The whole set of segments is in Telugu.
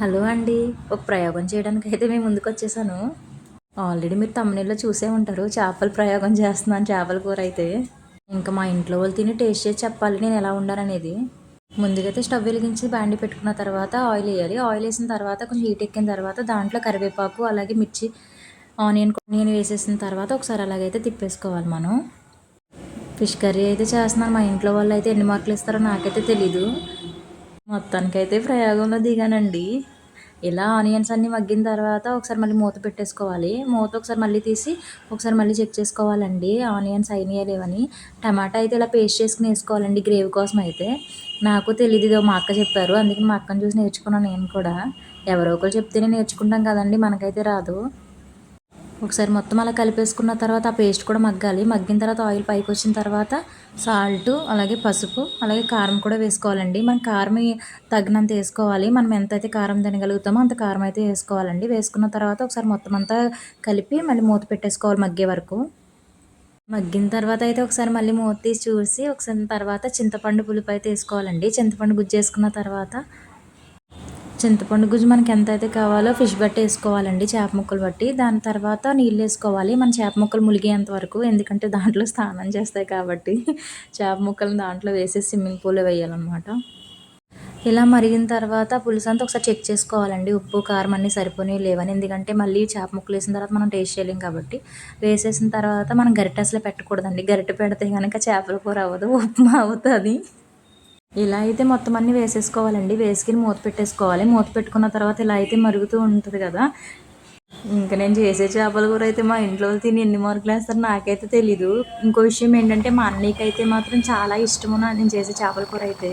హలో అండి. ఒక ప్రయోగం చేయడానికి అయితే మేము ముందుకు వచ్చేసాను ఆల్రెడీ మీరు తమిళలో చూసే ఉంటారు. చేపల ప్రయోగం చేస్తున్నాను చేపల కూర అయితే. ఇంకా మా ఇంట్లో వాళ్ళు తిని టేస్ట్ చేసి చెప్పాలి నేను ఎలా ఉండాలనేది. ముందుగైతే స్టవ్ వెలిగించి బాండి పెట్టుకున్న తర్వాత ఆయిల్ వేయాలి. ఆయిల్ వేసిన తర్వాత కొంచెం హీట్ ఎక్కిన తర్వాత దాంట్లో కరివేపాకు అలాగే మిర్చి ఆనియన్ ఆనియన్ వేసేసిన తర్వాత ఒకసారి అలాగైతే తిప్పేసుకోవాలి మనం. ఫిష్ కర్రీ అయితే చేస్తున్నాను. మా ఇంట్లో వాళ్ళు అయితే ఎన్ని మార్కులు ఇస్తారో నాకైతే తెలీదు. మొత్తానికైతే ప్రయోగంలో దిగానండి. ఇలా ఆనియన్స్ అన్నీ మగ్గిన తర్వాత ఒకసారి మళ్ళీ మూత పెట్టేసుకోవాలి. మూత ఒకసారి మళ్ళీ తీసి ఒకసారి మళ్ళీ చెక్ చేసుకోవాలండి. ఆనియన్స్ అయినాయా లేవని. టమాటా అయితే ఇలా పేస్ట్ చేసుకుని వేసుకోవాలండి గ్రేవీ కోసం అయితే. నాకు తెలియదు ఇదో మా అక్క చెప్పారు. అందుకని మా అక్కను చూసి నేర్చుకున్నాను నేను కూడా. ఎవరో ఒకరు చెప్తేనే నేర్చుకుంటాం కదండి. మనకైతే రాదు. ఒకసారి మొత్తం అలా కలిపేసుకున్న తర్వాత ఆ పేస్ట్ కూడా మగ్గాలి. మగ్గిన తర్వాత ఆయిల్ పైకి వచ్చిన తర్వాత సాల్ట్ అలాగే పసుపు అలాగే కారం కూడా వేసుకోవాలండి. మన కారం తగినంత వేసుకోవాలి. మనం ఎంత అయితే కారం తినగలుగుతామో అంత కారం అయితే వేసుకోవాలండి. వేసుకున్న తర్వాత ఒకసారి మొత్తం అంతా కలిపి మళ్ళీ మూత పెట్టేసుకోవాలి మగ్గే వరకు. మగ్గిన తర్వాత అయితే ఒకసారి మళ్ళీ మూత తీసి చూసి ఒకసారి తర్వాత చింతపండు పులుపు అయితే వేసుకోవాలండి. చింతపండు గుజ్జేసుకున్న తర్వాత చింతపండు గుజ్జు మనకి ఎంత అయితే కావాలో ఫిష్ బట్టి వేసుకోవాలండి చేప ముక్కలు బట్టి. దాని తర్వాత నీళ్ళు వేసుకోవాలి. మన చేప ముక్కలు ములిగేంత వరకు ఎందుకంటే దాంట్లో స్నానం చేస్తాయి కాబట్టి చేప ముక్కలు దాంట్లో వేసి స్విమ్మింగ్ పూల్లో వేయాలన్నమాట. ఇలా మరిగిన తర్వాత పులుసు అంతా ఒకసారి చెక్ చేసుకోవాలండి. ఉప్పు కారం అన్నీ సరిపోయి లేవని. ఎందుకంటే మళ్ళీ చేప ముక్కలు వేసిన తర్వాత మనం టేస్ట్ చేయలేం కాబట్టి. వేసేసిన తర్వాత మనం గరిటె అసలు పెట్టకూడదండి. గరిటె పెడితే కనుక చేపల కూర అవ్వదు ఉప్మా అవుతుంది. ఇలా అయితే మొత్తం అన్నీ వేసేసుకోవాలండి. వేసుకుని మూత పెట్టేసుకోవాలి. మూత పెట్టుకున్న తర్వాత ఇలా అయితే మరుగుతూ ఉంటుంది కదా. ఇంకా నేను చేసే చేపల కూర అయితే మా ఇంట్లో తిని ఎన్ని మార్కులు వేస్తారో నాకైతే తెలీదు. ఇంకో విషయం ఏంటంటే మా అన్నయ్యకి అయితే మాత్రం చాలా ఇష్టము నేను చేసే చేపల కూర అయితే.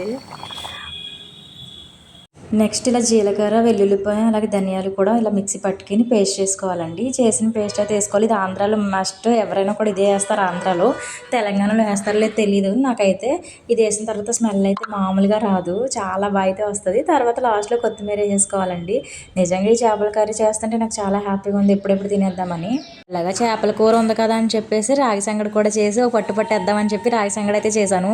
నెక్స్ట్ ఇలా జీలకర్ర వెల్లుల్లిపాయ అలాగే ధనియాలు కూడా ఇలా మిక్సీ పట్టుకుని పేస్ట్ చేసుకోవాలండి. చేసిన పేస్ట్ అయితే వేసుకోవాలి. ఇది ఆంధ్రాలో మస్ట్ ఎవరైనా కూడా ఇదే వేస్తారు ఆంధ్రాలో. తెలంగాణలో వేస్తారో లేదు తెలియదు నాకైతే ఇది వేసిన తర్వాత స్మెల్ అయితే మామూలుగా రాదు. చాలా బాగా అయితే వస్తుంది. తర్వాత లాస్ట్లో కొత్తిమీర వేసుకోవాలండి. నిజంగా ఈ చేపల కర్రీ చేస్తుంటే నాకు చాలా హ్యాపీగా ఉంది. ఎప్పుడెప్పుడు తినేద్దామని. ఇలాగా చేపల కూర ఉంది కదా అని చెప్పేసి రాగి సంగడి కూడా చేసి ఒక పట్టు పట్టేద్దామని చెప్పి రాగి సంగడి అయితే చేశాను.